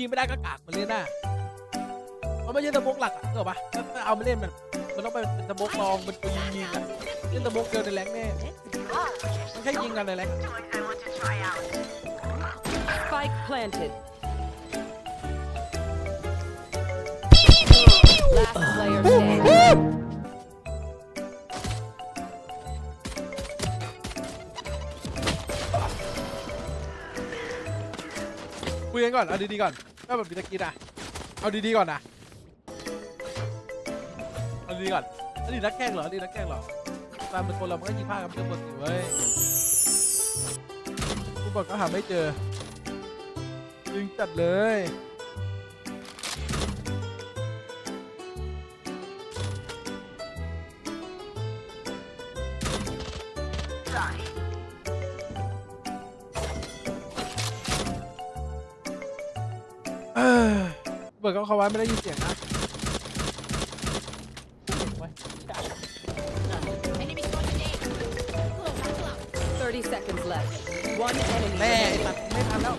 ยิงไม่ได้ก็กากมันเล่นหน่ะมันไม่ใช่สโมกหลักอะเนกอะปะถ้าเอามาเล่นมันมันต้องไปเป็นสโมกรองเป็นปืนยิงยิงอะเล่นสโมกเดียวในแรงแน่มันแค่ยิงกันในแรง Spike planted. Last player standing. คุยกันก่อน เอาดีๆก่อนถ้าแบบมีตะกี้อะเอาดีๆก่อนนะเอาดีๆก่อนอดีตนักแข่งเหรออดีตนักแข่งเหรอตามเป็นคนเรามันก็ยิงพลากันเป็นปกติเว้ยกูบอกก็หาไม่เจอยิงจัดเลยเอ เบิร์ดก็เขาไว้ไม่ได้ยินเสียงนะไว้ Enemy spotted A. Close, close. 30 seconds left. One enemy แม่ไอ้ remaining. ตัดไม่ทันแล้ว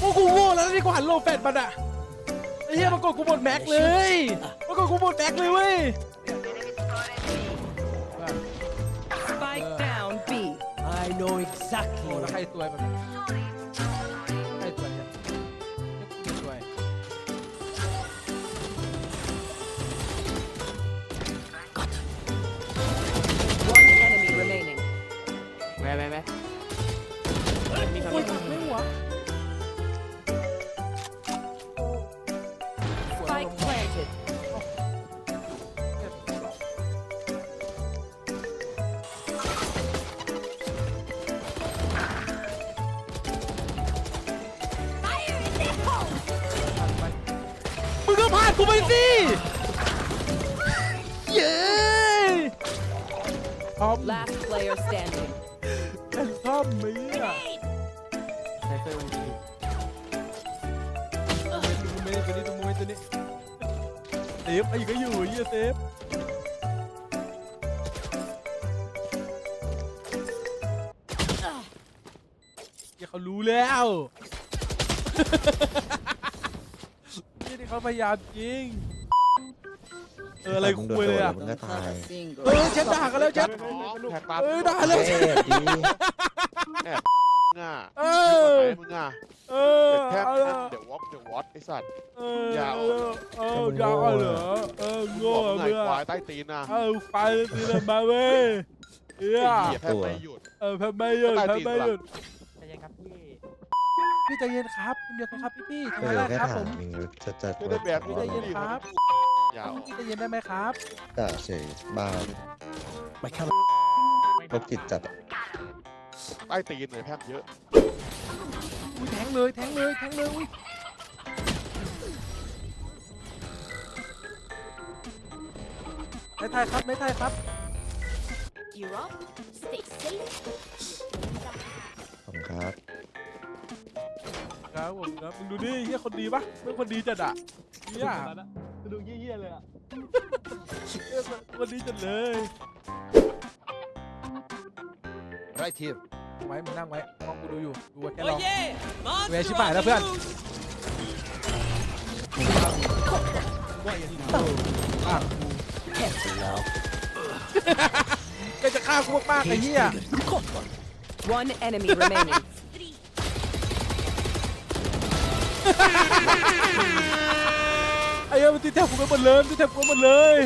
โอ้กูโง่แล้วนี่กูหันโลแฟดมันอะไอ้เหี้ยมันกดกูหมดแม็กเลยมันกดกูหมดแม็กเลยเว้ย Spike down B. I know โอ้ exactly. แล้วใครตัวยมัน ทอม Last player standing. เป็นทอมมีอะไซเฟอร์มันดีดูเมย์ตัวนี้ดูเมย์ตัวนี้เซฟไอ้ก็อยู่เฮียเซฟเฮียเขารู้แล้วนี่นี่เขาพยายามจริง เอออะไรคุยเลยอะมึงก็ตายเออเช็ดด่ากันแล้วเช็ดแท็กปั๊บเออด่าแล้วเท่ดีอะเอเออมึงอะเออเด็กแทบเอาเดี๋ละยววอล์กเดี๋ยววอตไอสัตว์ เอออย่าเอเอาอเออยาวเอาเหรอเออมึงโง่บอกไงเพื่อควายใต้ตีนนะเออไฟตีนมาเว้ยเฮียไอ้เหี้ยแทบไม่หยุด เออแพ้ไม่หยุดใต้แพ้ตีนไม่หลังหยุดใจเย็นครับพี่พี่ใจเย็นครับเดียวกันครับพี่พี่เอทำอไรแค่ครับผถามมมึงจะจะไม่ได้แบบพี่ใจเย็นครับอ ย่าออกพี่ใจเย็นได้ไหมครับด่าเฉยบ้า My camera. โรคจิตจัดอะใต้ตีนเลยแทบเยอะอุ้ยแทงเลยแทงเลยแทงเลยอุ้ยไม่ไทยครับไม่ไทยครับ You're up. Stay safe. ขอบคุณครับครับผมครับมึงดูดิเฮียคนดีปะเป็นคนดีจัดอะเฮีย ดูเยี่ยๆเลยอะเหี้ยคนดีจัดเลย Right here. ไว้มึงนั่งไว้มองกูดูอยู่ดูแค่ลองเวชิบหายแล้วเพื่อนฆ่ากูแกจะฆ่ากูมากๆไอ้เหี้ย One enemy remaining. ไอ้เหี้ยมันตีแทบกูไปหมดเลยตีแทบกูไปหมดเลย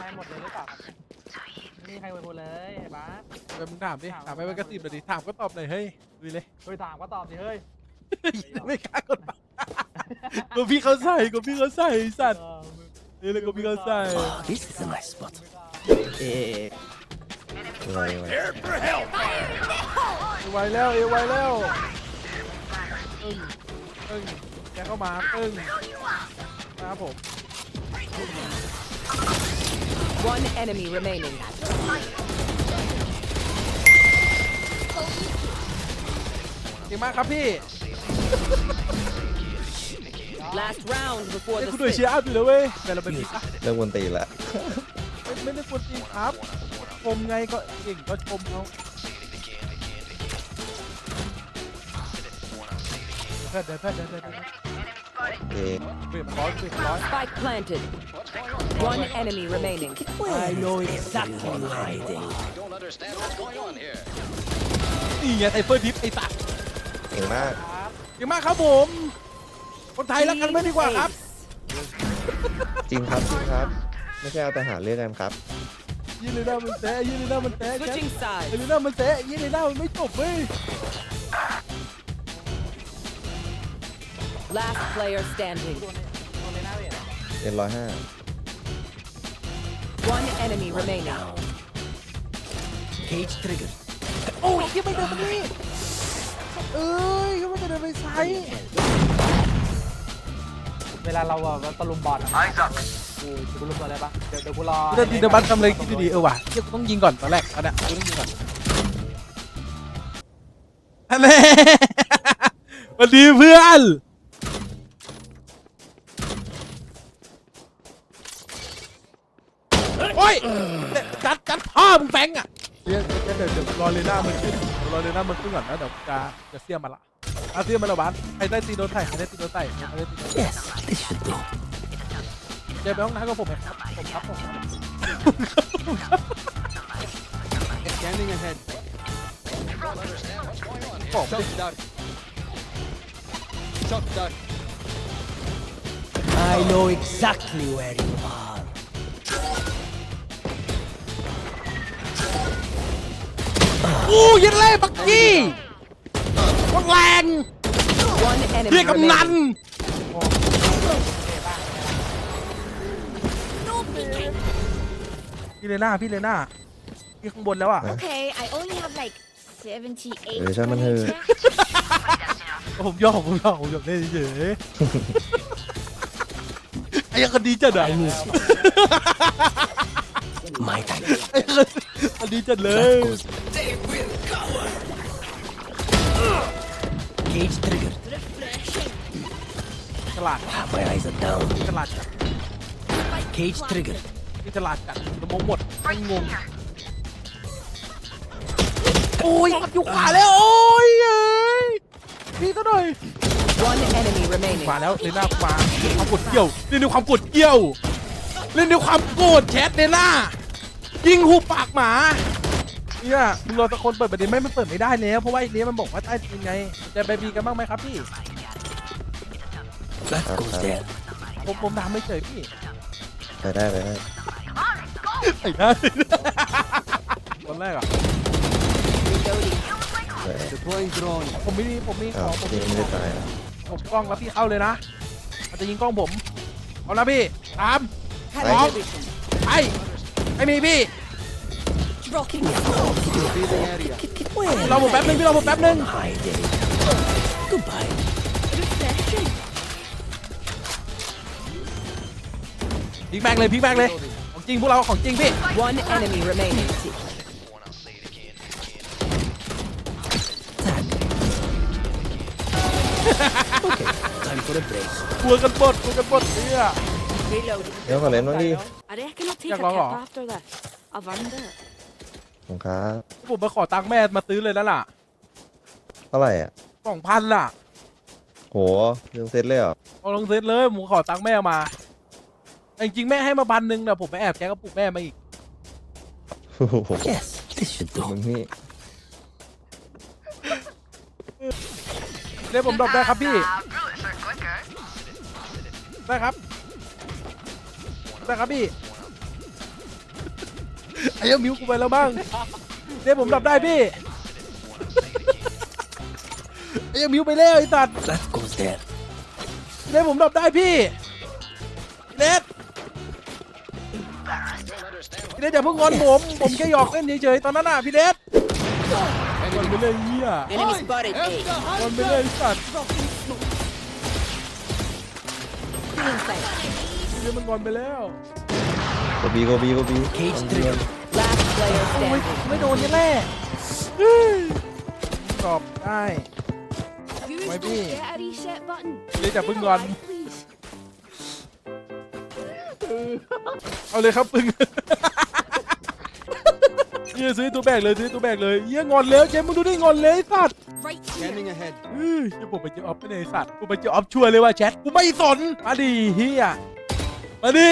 ใครหมดเลยหรือเปล่าครับไม่มีใครหมดเลยไอ้บ้าสไปมึงถามดิถามไปมันกระติบหน่อยดิถามก็ตอบหน่อยเฮ้ยดูเลยเฮ้ยถามก็ตอบดิเฮ้ยไม่กล้ากดปากกูพี่เขาใส่กูพี่เขาใส่ไอ้สัตว์เออมึงนี่เลยกูพี่เขาใส่ Oh, this is a nice spot. เอ๊ะไว้ไว้ไวแล้วเอไวแล้วตึ้งตึ้งแกเข้ามาตึ้ง นะครับผม One enemy remaining. เก่มากครับพี่ Last round before the คุณด้วยเชียร์อัพอยู่เลยเว้ยแต่เราเป็นพิษอะเริ่มวนตีละเอ้ไม่ได้กวนตีนอัพชมไงก็เก่งก็ชมเขาเพื่อนเดินเพื่เดินเดิด เอเปลี่ยนร้อยเปลี่ยนร้อย Spike planted. One enemy remaining. I know exactly where hiding. นี่ไงไซเฟอร์ดิฟไอ้สัตว์เก่งมาก เก่งมากครับผม คนไทยรักกันไม่ดีกว่าครับ จริงครับจริงครับ ไม่ใช่เอาแต่หาเรื่องกันครับยี่เลยหน้ามันแตะยี่เลยหน้ามันแตะแจ๊ Switching ค sides. ยี่เลยหน้ามันแตะยี่เลยหน้ามันไม่จบเว้ย Last player standing. โดนเลยหน้าเวทเอ็นร้อยห้า One enemy remaining. Cage triggered. โอ้ยยังไม่เดินมาดิเอ้ยยังไม่เดินไปไซส์เวลาเราแบบตะลุมบอลอะกูกูลุมบอลอะไรปะเดี๋ยวเดี๋ยวกูรอเดินดีเดบัตทำอะไรคิดดีๆเออว่ะเดี๋ยวกูต้องยิงก่อนตอนแรกตอนเนี้ยกูต้องยิงก่อนอันนี้สวัสดีเพื่อนโอ้ยจัดจัดพ่อมึงแฟงอะเดี๋ยวเดี๋ยว เดี๋ยวเดี๋ยวรอเลน่ามันขึ้นรอเลน่ามันขึ้นก่อนนะเดี๋ยวจะจะเสียมมาละอาเสียมมาแล้วบ้านใครได้ตีโดนไถ่ใครได้ตีโดนไถ่ใครได้ตีโดนไถ่ Yes, this should do. เดี๋ยวไปห้องน้ำกับผมไหมครับผมครับผมครับ Scanning ahead ผม Shot duck Shot duck I know exactly where you are. อู้ยันเล่ปักกี้โคตรแรง One enemy เรียกกำนัน remaining. พี่เลน่าพี่เลน่าพี่ข้างบนแล้วอะ Okay, I only have like 78เดี๋ยวช่างมันเถอะ points left. ผมยอมผมยอมผมยอมเล่นเฉยๆไอ้ยังคนดีจัดอะ I need you. My time. ไอ้ยังคนดีจัดเลย Cage triggered. Refreshing. ฉลาด Ah, my eyes are down. ฉลาดจัด Cage triggered. พี่ฉลาดจัดสมองหมดไม่งงโอ้ยอยู่ขวาแล้วโอ้ยเอ้ยพี่ซะหน่อย One enemy remaining. มาแล้วเลน่ามาความกดเกี่ยวเล่นด้วยความกดเกี่ยวเล่นด้วยความโกรธแชทเลน่ายิงหูปากหมา เนี่ยมึงรอตะคนเปิดประเด็นไม่มันเปิดไม่ได้แล้วเพราะว่าไอ้เนี้ยมันบอกว่าใต้ดินไงจะไปบีกันบ้างไหมครับพี่ That goes there. ผมผมทำไม่เฉยพี่ไปได้ไปได้ไอ้หน้าคนแรกอะไป Deploying drone ผมไม่มีผมมีขอ้าอวงผมพี่มีไม่ได้ของตายอะผมกล้องแล้วพี่เข้าเลยนะมันจะยิงกล้องผมเอานะพี่ตามไปสองไปไม่มีพี่ เราผมแป๊บนึงพี่เราผมแป๊บนึง hiding? Goodbye. Refreshing. พิกแบกเลยพิกแบกเลย ของจริงพวกเราของจริงพี่ One enemy remaining. Okay, time for a break. กลัวกันหมดกลัวกันหมดเนี่ย Reloading. เดี๋ยวขอเล่นบ้างดิ I reckon I'll take Chắc a lắm kip hả? after this. I've earned it. ผมครับผมมาขอตังค์แม่มาซื้อเลยแล้วล่ะเท่าไหร่อะสองพันล่ะโหเรื่องเซตเลยเหรอเอาลองเซ็ตเลยผมขอตังค์แม่มาแต่จริงๆแม่ให้มาพันหนึ่งแต่ผมไปแอบแกะกระปุกแม่มาอีก โอ้โห Yes, this should มึ do. งนี่เรียกผมดรอปได้ครับพี่ ได้ครับ ได้ครับพี่ ไอ้เหี้ยังมิวกูไปแล้วบ้างเรียกผมดรอปได้พี่ไอ้เหี้ยังมิวไปแล้วไอ้สัตว์ That goes there. เรียกผมดรอปได้พี่เลดพี่เลดอย่าเพิ่งงอนผม ผมแค่หยอกเล่นเฉยๆตอนนั้นน่ะพี่เลดงอนไปเลยเฮีย Enemy spotted. A. งอนไปเลยไอ้สัตว์ Feeling sight. เฮียมันงอนไปแล้วโกบีโกบีโกบี Cage triggered. Last player โอ้ย standing. ไม่โดนนี่แหละเฮ้ยตอบได้ Viewers Maybe. don't get a reset button. Lấy trả Leave bưng it ngon. alive, please. เอาเลยครับปึงเฮียซื้อตัวแบกเลยซื้อตัวแบกเลยเฮียงอนแล้วเจมมึงดูดิงอนเลยไอ้สัตว์ Right here. Scanning ahead. เฮ้ยจะผมไปเจอออฟไม่ได้ไอ้สัตว์กูไปเจอออฟชัวร์เลยว่าแชทกูไม่สนมาดิเฮียมาดิ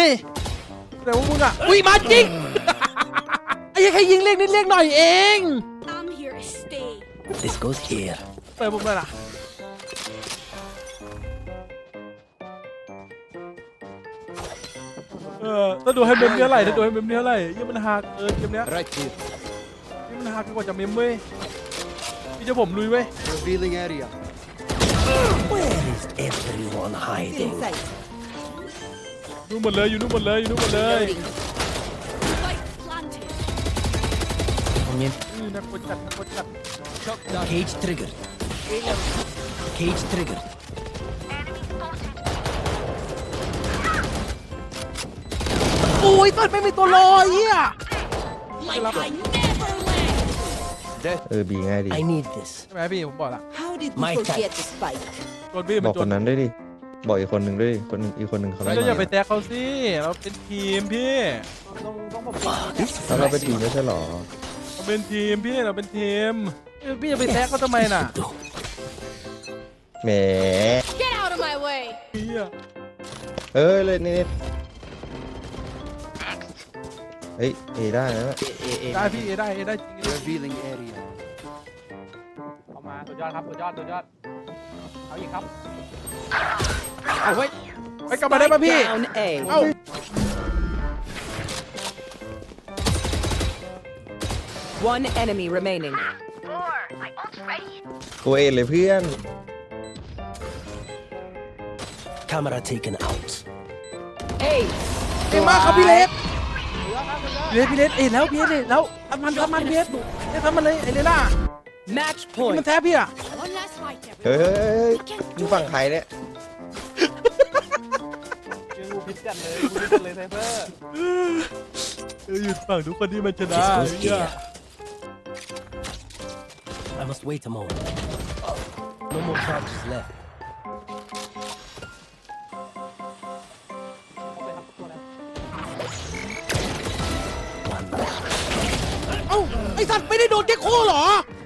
แต่ว่ามึงอะอุ้ยมาจริง ไอ้เหี้ยแค่ยิงเล็กนิดเล็กหน่อยเอง I'm here to stay. This goes here. เปิดผมเลยล่ะเออถ้าดูให้เมมเนี้ยไหลถ้าดูให้เมมเนี้ยไหลยี่มันหักเกินเกมเนี้ย Right here. ยี่มันหักกว่าจะเมมเว้ยพี่จะผมลุยเว้ย Revealing area. Where is everyone hiding? Inside. ดูหมดเลยอยู่นู่นหมดเลยอยู่นู่นหมดเลย Reloading. Spike planted. นี่นักกดจัดนักกดจัด Shock dart. Cage triggered. Cage triggered. โอ้ยตัดไม่มีตัวรอเฮีย Like I never left. Death. เออบีง่ายดี I need this. ใช่ไหมพี่ผมบอกละ How did My we time. forget the spike? โจนพี่บมัอนกโจคนนนั้นด้วยดิ บอกอีกคนหนึ่งด้วยดิคนหนึ่งอีกคนหนึ่งเขาแล้วไม่ก็อย่าไปมาแตกเขาสิเราเป็นทีมพี่ต้องต้องผม Ah, this แล้วเราเป็นทีม reminds ไม่ใช่หรอเราเป็นทีมพี่เราเป็นทีมเอ้ยพี่จะไปแตกเขาทำไมน่ะ do. แหม Get out of my way. เฮียเอ้ยเลยนี่นี่เฮ้ยเอได้นะ ได้พี่เอได้เอได้จริง Revealing area. เข้ามาสุดยอดครับสุดยอดสุดยอด เอาอีกครับ เอาไว้ไปกลับมาได้ป่ะพี่ Down A. เอ้า One enemy remaining. โกเอเลยเพื่อน Camera taken out. A. เก่งมากครับพี่เล็กพี่เล็กพี่เล็กเอ็แล้วพี่เล็กแล้วทำมันทำมันพี่เล็กเอ้ยทำมันเลยไอ้เลน่า Match ที่มัน point. แท้พี่อะ One last fight, เฮ้ย everyone. เฮ้ยเฮ้ย We can มึง do ฝั่ง it. ใครเนี่ยยังงูพิษกันเลยงูพิษกันเลยไซเฟอร์เออหยุดฝั่งทุกคนที่มันชนะ This goes เฮีย here. I must wait a moment. No more charges left. เอาเลยครับทุกตัวเลย One back. เอ้าไอ้สัตว์ไม่ได้โดนเก็กโคเหรอ Last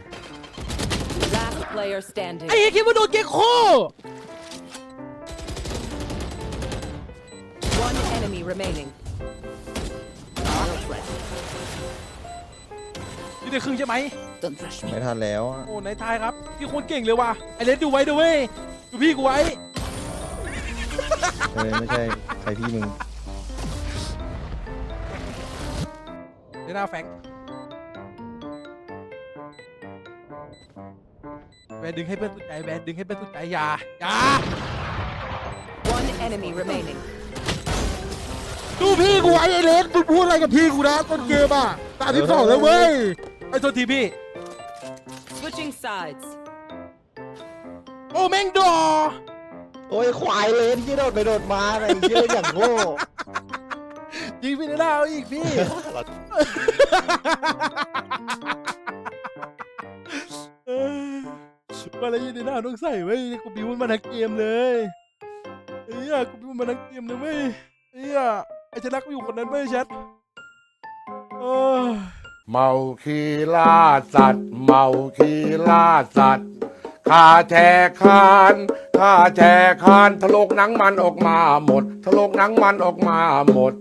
player standing. ไอ้เหี้ยคิดว่าโดนเก็กโค One enemy remaining. นี่ได้ครึ่งใช่ไหม Don't rush me. ไม่ทันแล้วอะโอ้ในทายครับพี่โคนเก่งเลยว่ะไอเลสดูไว้ด้วยเวยดูพี่กูไว้เฮ้ยไม่ใช่ใครพี่มึงเลน่าแฟง วนดึงให้เพื่อนสุดใจแวนดึงให้เพื่อนสุดใจอย่าอย่า One enemy remaining. ดูพี่กูไว้ไอเลสมึงพูดอะไรกับพี่กูนะต้นเกมอะตาที่สองแล้วเว้ยไอ้โทษทีพี่ Switching sides. โอ้แม่งดอโอ้ยควายเลยที่โดดไปโดดมาอะไรเยอะอย่างโง่ยิงพี่เลน่าเอาอีกพี่ มาแล้วยินดีหน้าต้องใส่ไว้ยกูบิวมันมาทั้งเกมเลยเฮียกูบิวมันมาทั้งเกมเลยเว้ยเฮียไอ้ชนะกูอยู่คนนั้นเว้ยแชทเออเมาคีล่าสัตว์ เมาคีล่าสัตว์ข้าแชร์คานข้าแชร์คานทะลกหนังมันออกมาหมดทะลกหนังมันออกมาหมด